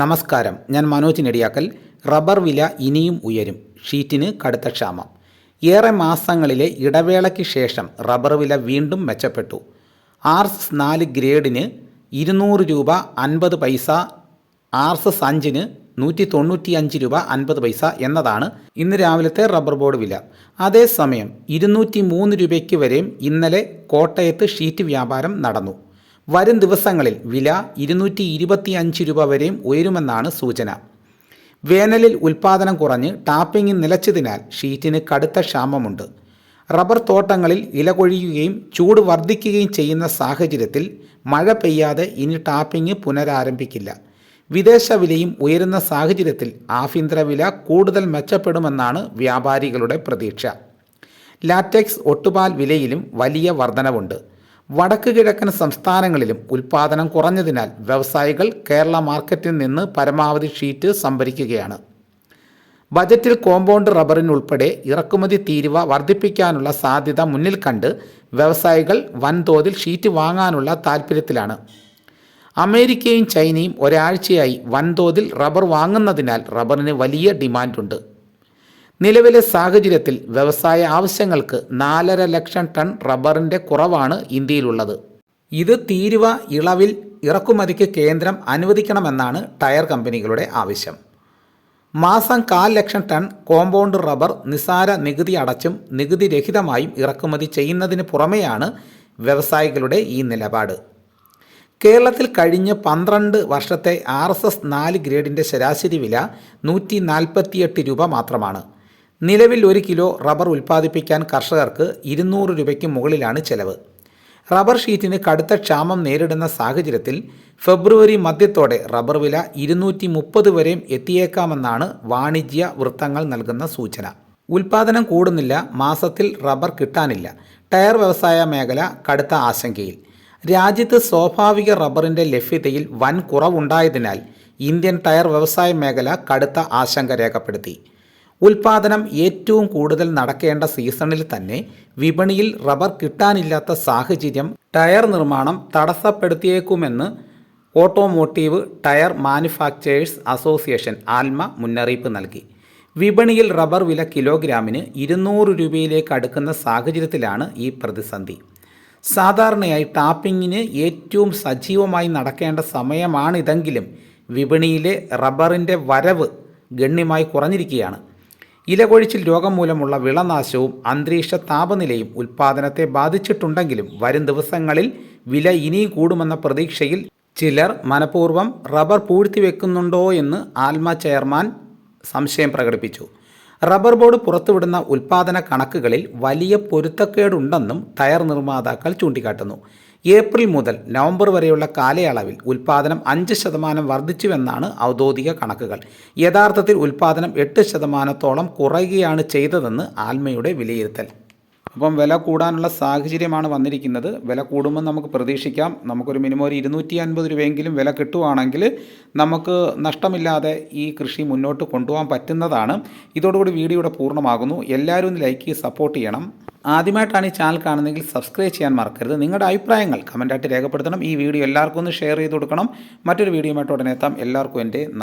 നമസ്കാരം. ഞാൻ മനോജ് നെടിയാക്കൽ. റബ്ബർ വില ഇനിയും ഉയരും. ഷീറ്റിന് കടുത്ത ക്ഷാമം. ഏറെ മാസങ്ങളിലെ ഇടവേളയ്ക്ക് ശേഷം റബ്ബർ വില വീണ്ടും മെച്ചപ്പെട്ടു. ആർസ് നാല് ഗ്രേഡിന് ഇരുന്നൂറ് രൂപ അൻപത് പൈസ ആർസ് അഞ്ചിന് നൂറ്റി തൊണ്ണൂറ്റി അഞ്ച് രൂപ അൻപത് പൈസ എന്നതാണ് ഇന്ന് രാവിലത്തെ റബ്ബർ ബോർഡ് വില. അതേസമയം ഇരുന്നൂറ്റി മൂന്ന് രൂപയ്ക്ക് വരെയും ഇന്നലെ കോട്ടയത്ത് ഷീറ്റ് വ്യാപാരം നടന്നു. വരും ദിവസങ്ങളിൽ വില ഇരുന്നൂറ്റി ഇരുപത്തി അഞ്ച് രൂപ വരെയും ഉയരുമെന്നാണ് സൂചന. വേനലിൽ ഉൽപാദനം കുറഞ്ഞ് ടാപ്പിംഗ് നിലച്ചതിനാൽ ഷീറ്റിന് കടുത്ത ക്ഷാമമുണ്ട്. റബ്ബർ തോട്ടങ്ങളിൽ ഇല കൊഴിയുകയും ചൂട് വർദ്ധിക്കുകയും ചെയ്യുന്ന സാഹചര്യത്തിൽ മഴ പെയ്യാതെ ഇനി ടാപ്പിംഗ് പുനരാരംഭിക്കില്ല. വിദേശ വിലയും ഉയരുന്ന സാഹചര്യത്തിൽ ആഭ്യന്തര വില കൂടുതൽ മെച്ചപ്പെടുമെന്നാണ് വ്യാപാരികളുടെ പ്രതീക്ഷ. ലാറ്റക്സ് ഒട്ടുപാൽ വിലയിലും വലിയ വർധനവുണ്ട്. വടക്ക് കിഴക്കൻ സംസ്ഥാനങ്ങളിലും ഉൽപാദനം കുറഞ്ഞതിനാൽ വ്യവസായികൾ കേരള മാർക്കറ്റിൽ നിന്ന് പരമാവധി ഷീറ്റ് സംഭരിക്കുകയാണ്. ബജറ്റിൽ കോമ്പൗണ്ട് റബ്ബറിനുൾപ്പെടെ ഇറക്കുമതി തീരുവ വർദ്ധിപ്പിക്കാനുള്ള സാധ്യത മുന്നിൽ കണ്ട് വ്യവസായികൾ വൻതോതിൽ ഷീറ്റ് വാങ്ങാനുള്ള താൽപ്പര്യത്തിലാണ് അമേരിക്കയും ചൈനയും ഒരാഴ്ചയായി വൻതോതിൽ റബ്ബർ വാങ്ങുന്നതിനാൽ റബ്ബറിന് വലിയ ഡിമാൻഡുണ്ട്. നിലവിലെ സാഹചര്യത്തിൽ വ്യവസായ ആവശ്യങ്ങൾക്ക് നാലര ലക്ഷം ടൺ റബ്ബറിന്റെ കുറവാണ് ഇന്ത്യയിലുള്ളത്. ഇത് തീരുവ ഇളവിൽ ഇറക്കുമതിക്ക് കേന്ദ്രം അനുവദിക്കണമെന്നാണ് ടയർ കമ്പനികളുടെ ആവശ്യം. മാസം കാൽ ലക്ഷം ടൺ കോമ്പൗണ്ട് റബ്ബർ നിസാര നികുതി അടച്ചും നികുതി രഹിതമായും ഇറക്കുമതി ചെയ്യുന്നതിന് പുറമെയാണ് വ്യവസായികളുടെ ഈ നിലപാട്. കേരളത്തിൽ കഴിഞ്ഞ പന്ത്രണ്ട് വർഷത്തെ ആർ എസ് എസ് നാല് ഗ്രേഡിന്റെ ശരാശരി വില നൂറ്റി നാൽപ്പത്തിയെട്ട് രൂപ മാത്രമാണ്. നിലവിൽ ഒരു കിലോ റബ്ബർ ഉൽപ്പാദിപ്പിക്കാൻ കർഷകർക്ക് ഇരുന്നൂറ് രൂപയ്ക്ക് മുകളിലാണ് ചെലവ്. റബ്ബർ ഷീറ്റിന് കടുത്ത ക്ഷാമം നേരിടുന്ന സാഹചര്യത്തിൽ ഫെബ്രുവരി മധ്യത്തോടെ റബ്ബർ വില ഇരുന്നൂറ്റി മുപ്പത് വരെയും എത്തിയേക്കാമെന്നാണ് വാണിജ്യ വൃത്തങ്ങൾ നൽകുന്ന സൂചന. ഉൽപാദനം കൂടുന്നില്ല മാസത്തിൽ റബ്ബർ കിട്ടാനില്ല. ടയർ വ്യവസായ മേഖല കടുത്ത ആശങ്കയിൽ. രാജ്യത്ത് സ്വാഭാവിക റബ്ബറിന്റെ ലഭ്യതയിൽ വൻ കുറവുണ്ടായതിനാൽ ഇന്ത്യൻ ടയർ വ്യവസായ മേഖല കടുത്ത ആശങ്ക രേഖപ്പെടുത്തി. ഉൽപാദനം ഏറ്റവും കൂടുതൽ നടക്കേണ്ട സീസണിൽ തന്നെ വിപണിയിൽ റബ്ബർ കിട്ടാനില്ലാത്ത സാഹചര്യം ടയർ നിർമ്മാണം തടസ്സപ്പെടുത്തിയേക്കുമെന്ന് ഓട്ടോമോട്ടീവ് ടയർ മാനുഫാക്ചേഴ്സ് അസോസിയേഷൻ ആൽമ മുന്നറിയിപ്പ് നൽകി. വിപണിയിൽ റബ്ബർ വില കിലോഗ്രാമിന് ഇരുന്നൂറ് രൂപയിലേക്ക് അടുക്കുന്ന സാഹചര്യത്തിലാണ് ഈ പ്രതിസന്ധി. സാധാരണയായി ടാപ്പിങ്ങിന് ഏറ്റവും സജീവമായി നടക്കേണ്ട സമയമാണിതെങ്കിലും വിപണിയിലെ റബ്ബറിന്റെ വരവ് ഗണ്യമായി കുറഞ്ഞിരിക്കുകയാണ്. ഇലകൊഴിച്ചിൽ രോഗം മൂലമുള്ള വിളനാശവും അന്തരീക്ഷ താപനിലയും ഉൽപ്പാദനത്തെ ബാധിച്ചിട്ടുണ്ടെങ്കിലും വരും ദിവസങ്ങളിൽ വില ഇനിയും കൂടുമെന്ന പ്രതീക്ഷയിൽ ചിലർ മനഃപൂർവം റബ്ബർ പൂഴ്ത്തിവെക്കുന്നുണ്ടോ എന്ന് ആൽമ ചെയർമാൻ സംശയം പ്രകടിപ്പിച്ചു. റബ്ബർ ബോർഡ് പുറത്തുവിടുന്ന ഉൽപ്പാദന കണക്കുകളിൽ വലിയ പൊരുത്തക്കേടുണ്ടെന്നും ടയർ നിർമ്മാതാക്കൾ ചൂണ്ടിക്കാട്ടുന്നു. ഏപ്രിൽ മുതൽ നവംബർ വരെയുള്ള കാലയളവിൽ ഉൽപ്പാദനം അഞ്ച് ശതമാനം വർദ്ധിച്ചുവെന്നാണ് ഔദ്യോഗിക കണക്കുകൾ. യഥാർത്ഥത്തിൽ ഉൽപ്പാദനം എട്ട് ശതമാനത്തോളം കുറയുകയാണ് ചെയ്തതെന്ന് ആൽമയുടെ വിലയിരുത്തൽ. അപ്പം വില കൂടാനുള്ള സാഹചര്യമാണ് വന്നിരിക്കുന്നത്. വില കൂടുമ്പോൾ നമുക്ക് പ്രതീക്ഷിക്കാം. നമുക്കൊരു മിനിമം ഒരു ഇരുന്നൂറ്റി അൻപത് രൂപയെങ്കിലും വില കിട്ടുവാണെങ്കിൽ നമുക്ക് നഷ്ടമില്ലാതെ ഈ കൃഷി മുന്നോട്ട് കൊണ്ടുപോകാൻ പറ്റുന്നതാണ്. ഇതോടുകൂടി വീഡിയോ ഇവിടെ പൂർണമാകുന്നു. എല്ലാവരും ഒന്ന് ലൈക്ക് സപ്പോർട്ട് ചെയ്യണം. ആദ്യമായിട്ടാണ് ഈ ചാനൽ കാണുന്നതെങ്കിൽ സബ്സ്ക്രൈബ് ചെയ്യാൻ മറക്കരുത്. നിങ്ങളുടെ അഭിപ്രായങ്ങൾ കമന്റായിട്ട് രേഖപ്പെടുത്തണം. ഈ വീഡിയോ എല്ലാവർക്കും ഒന്ന് ഷെയർ ചെയ്ത് കൊടുക്കണം. മറ്റൊരു വീഡിയോയുമായിട്ട് ഉടനെ എത്താം. എല്ലാവർക്കും എന്റെ